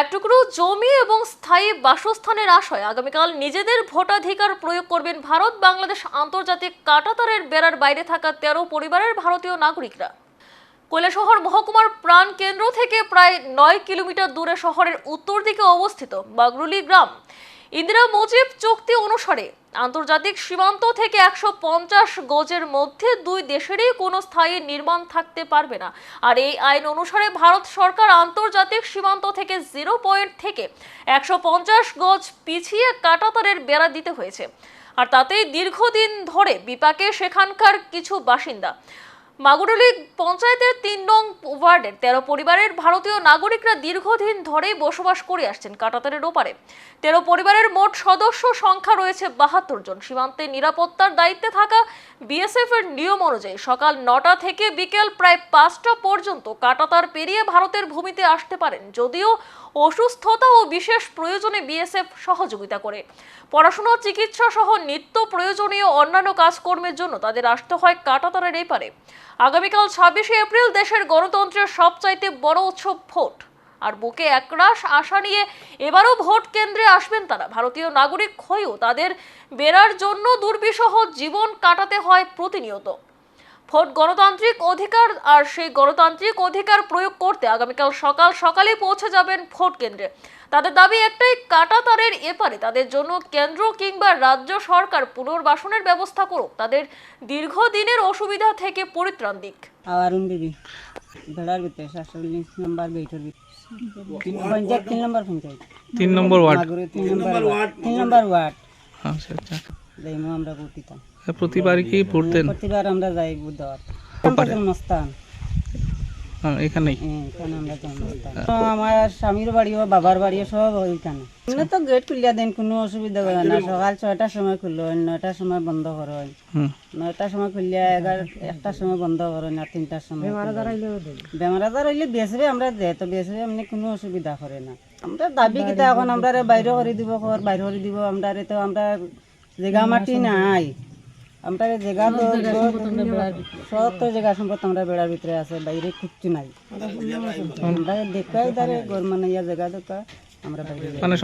এক টুকরো জমি এবং স্থায়ী বাসস্থানের আশায় আগামীকাল নিজেদের ভোটাধিকার প্রয়োগ করবেন ভারত, বাংলাদেশ আন্তর্জাতিক কাটাতারের বেড়ার বাইরে থাকা তেরো পরিবারের ভারতীয় নাগরিকরা। কৈলাসহর মহকুমার প্রাণ কেন্দ্র থেকে প্রায় নয় কিলোমিটার দূরে শহরের উত্তর দিকে অবস্থিত বাগরুলি গ্রাম। ইন্দিরা মুজিব চুক্তি অনুসারে আন্তর্জাতিক সীমান্ত থেকে একশো পঞ্চাশ গজের মধ্যে দুই দেশেরই কোনো স্থায়ী নির্মাণ থাকতে পারবে না। আর এই আইন অনুসারে ভারত সরকার আন্তর্জাতিক সীমান্ত থেকে জিরো পয়েন্ট থেকে একশো পঞ্চাশ গজ পিছিয়ে কাটাতারের বেড়া দিতে হয়েছে। আর তাতেই দীর্ঘদিন ধরে বিপাকে সেখানকার কিছু বাসিন্দা। মাগুরুলি পঞ্চায়েতের তিন নং ওয়ার্ডের তেরো পরিবারের ভারতীয় নাগরিকরা দীর্ঘদিন ধরেই বসবাস করে আসছেন কাটাতারের ওপারে। তেরো পরিবারের মোট সদস্য সংখ্যা রয়েছে বাহাত্তর জন। সীমান্তে নিরাপত্তার দায়িত্বে থাকা বিএসএফ এর নিয়ম অনুযায়ী সকাল নটা থেকে বিকেল প্রায় পাঁচটা পর্যন্ত কাটাতার পেরিয়ে ভারতের ভূমিতে আসতে পারেন, যদিও অসুস্থতা ও বিশেষ প্রয়োজনে বিএসএফ সহযোগিতা করে। পড়াশোনা, চিকিৎসা সহ নিত্য প্রয়োজনীয় অন্যান্য কাজকর্মের জন্য তাদের আসতে হয় কাটাতারের পারে আগামীকাল ছাব্বিশে এপ্রিল দেশের গণতন্ত্রের সবচাইতে বড় উৎসব ভোট। আর বুকে একরাশ আশা নিয়ে এবারও ভোট কেন্দ্রে আসবেন তারা। ভারতীয় নাগরিক হয়েও তাদের বেরার জন্য দুর্বিষহ জীবন কাটাতে হয় প্রতিনিয়ত। ভোট গণতান্ত্রিক অধিকার আর সেই গণতান্ত্রিক অধিকার প্রয়োগ করতে আগামীকাল সকাল সকালে পৌঁছে যাবেন ভোট কেন্দ্রে। তাদের দাবি একটাই কাটাতারের এপারে তাদের জন্য কেন্দ্র কিংবা রাজ্য সরকার পুনর্বাসনের ব্যবস্থা করুক। তাদের দীর্ঘদিনের অসুবিধা থেকে পরিত্রাণ দিক। আওয়ারুন দিদি বেড়ার ভিতরে সাতচল্লিশ নম্বর বেইটর পঞ্চায়েত তিন নম্বর পঞ্চায়েত। তিন নম্বর ওয়ার্ড। তিন নম্বর ওয়ার্ড। তিন নম্বর ওয়ার্ড। আচ্ছা আচ্ছা। আমরা প্রতিবার কি দেন প্রতিবার আমরা যাই দেওয়ার জন্মস্থান। হ্যাঁ, এখানেই। হ্যাঁ, এখানে আমরা জন্মস্থান। তো আমার স্বামীর বাড়িও বাবার বাড়িও সব ওইখানে। এমনি তো গেট খুলিয়া দেন কোনো অসুবিধা করে না। সকাল ছয়টার সময় খুললো নয়টার সময় বন্ধ হুম। নয়টার সময় খুললিয়া এগারো একটার সময় বন্ধ করেন আর তিনটার সময় বেমার আজার হইলে বেসবে আমরা দেয় তো বেসবে এমনি কোনো অসুবিধা করে না। আমরা দাবি কিতা এখন আমরা বাইরে করে দিব খবর বাইরে করে দিব। আমরা তো আমরা জায়গা মাটি নাই। আমরা জায়গা তো সব তো জায়গা সম্পদ আমরা বেড়ার ভিতরে আছে বাইরে কিচ্ছু নাই। আমরা দেখাই তারে গরমানাইয়া জায়গা দেখা আমরা বাইরে মানে